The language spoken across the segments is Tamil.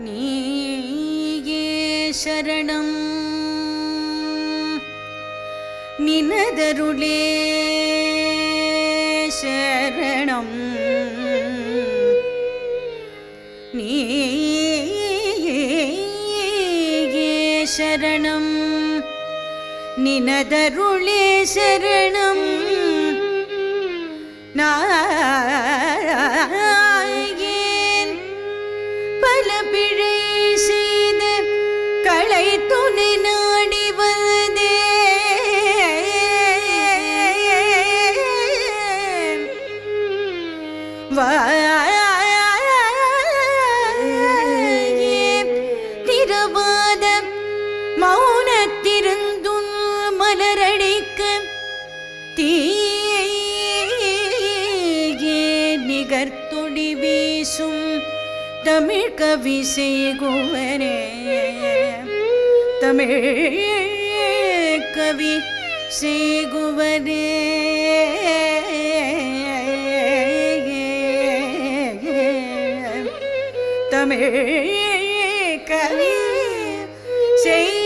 നീയേ ശരണം. നിനതരുളേ ശരണം. നീയേ ശരണം. നിനതരുളേ ശരണം. നാ தமிழ் கவி செய்குவனே தமிழ் கவி செய்குவனே தமிழ் கவி செய்குவனே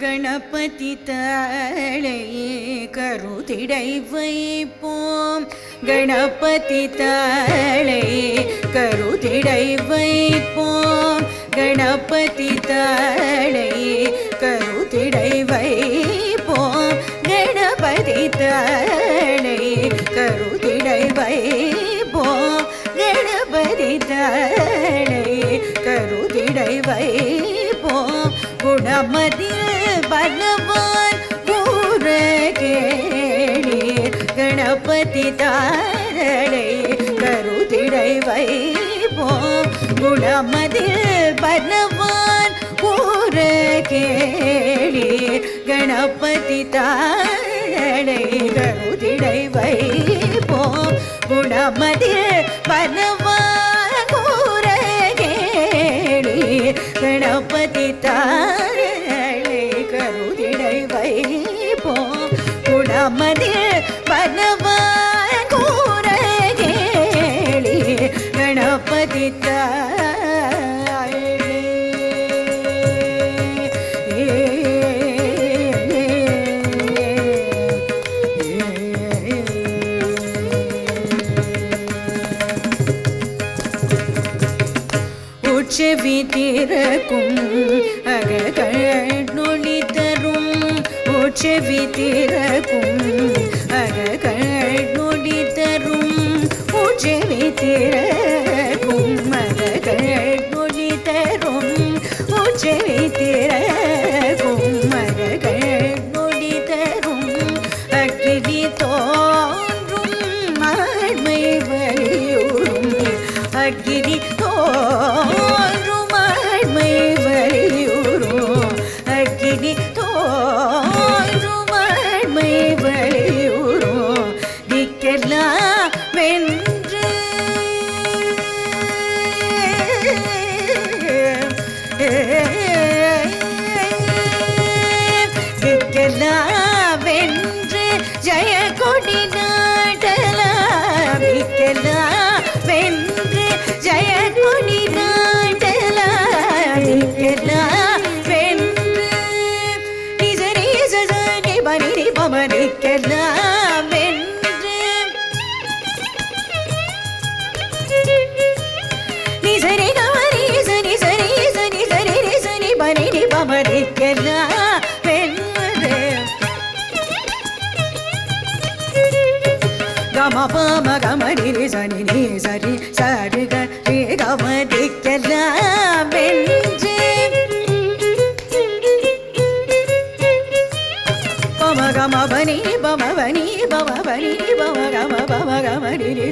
கணபதி தாளை கருதிடை வைப்போம் கணபதி தாளை கருதிடை வைப்போம் கணபதி தாளை கருதிடை வைப்போம் கணபதி தாளை கருதிடை வைப்போம் கணபதி தாளை கருதிடை வைப்போம் குணமதில் பகவான் கூற கேளீர் கணபதி தாரடை கருதிடை வைப்போம் குணமதில் பகவான் கூற கேளி கணபதி தாரடை கருதிடை வைப்போம் குணமதில் பகவான் கூற கேளி கணபதி தாரளை குணமதில் பனவான் கூற கேளி கணபதி உச்சவி திறக்கும் அககள் நொழி தரும் உச்சவி தீரக்கும் கிரி தோன்றும் ஆண்மை வலியுறும் பனி பமனிக்கெல்லாம் வென்று நிசரி கமரி சரி சரி சனி சரி ரி சனி பனி நீ பமனிக்கெல்லாம் வென்று கம பாம கமரி சனி நீ சரி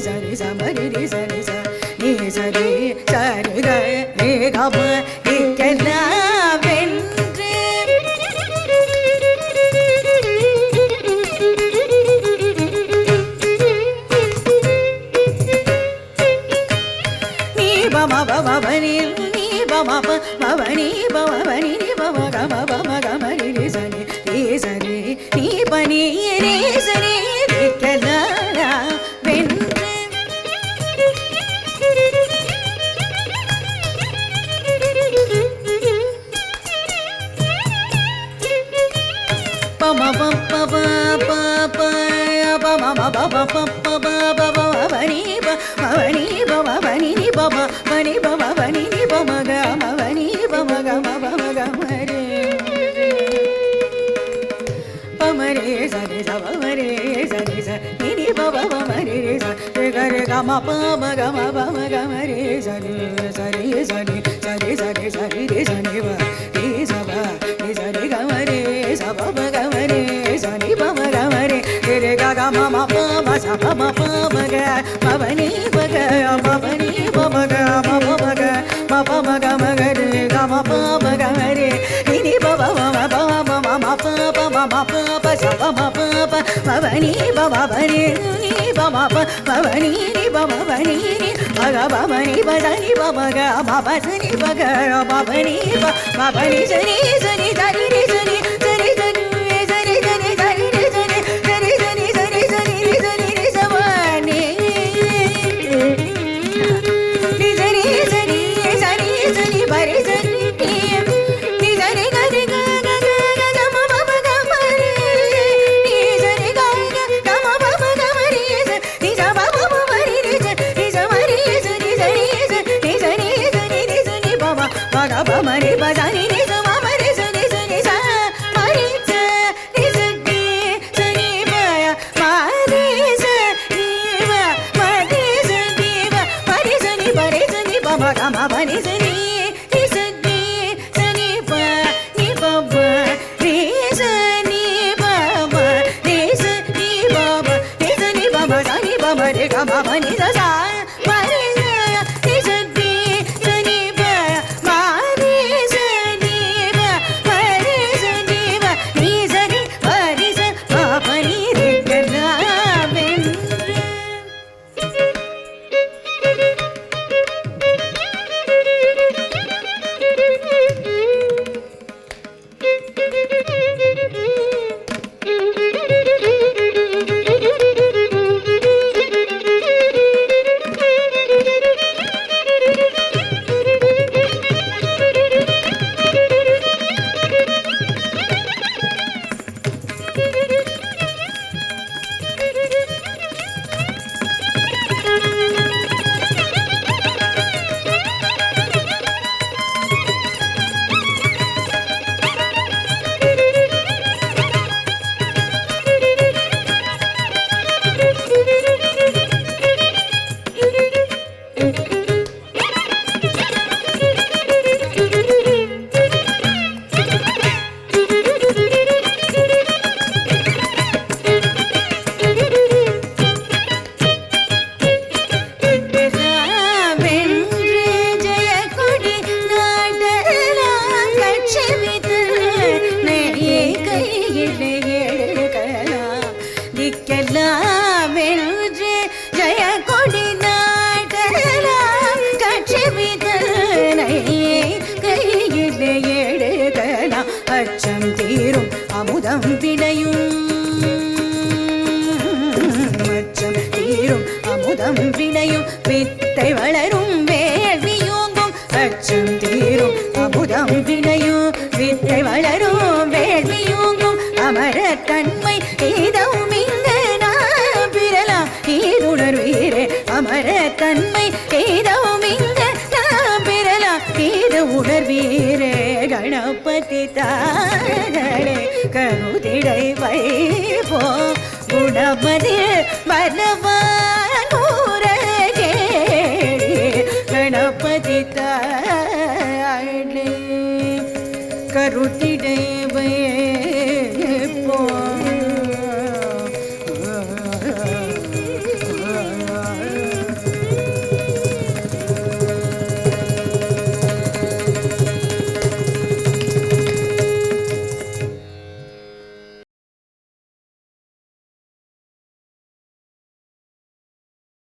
சரி சமரி ரி சரி ச நீ சரி சரி ரே கம வென்று நீ பம பவனில் நீ பம பவனி பவனி பம கம பம கமரி ரி சனி ரி சனி நீ பனி ரே ma pa ma ga ma ba ma ga ma re sa re sa re sa re sa re sa re sa re sa re శవ మప భవని భవని బమప భవని భవని భగ భవని భజని భగ భవని భగ భవని భవని శని శని ధని பதானி நிசமா மரிச நிச நிச மரிச்ச நிசக்கி வினையும் வித்தை வளரும் வேள்வியூங்கும் அமர தன்மை ஏதவும் இங்கு நான் பிறலாம். ஈதுணர்வீரே அமர தன்மை ஏதவும் இங்கு நான் பிறலாம். ஈது உணர்வீரே கணபதி தாரே கருதிடை வைப்போ குணமதில் மனவா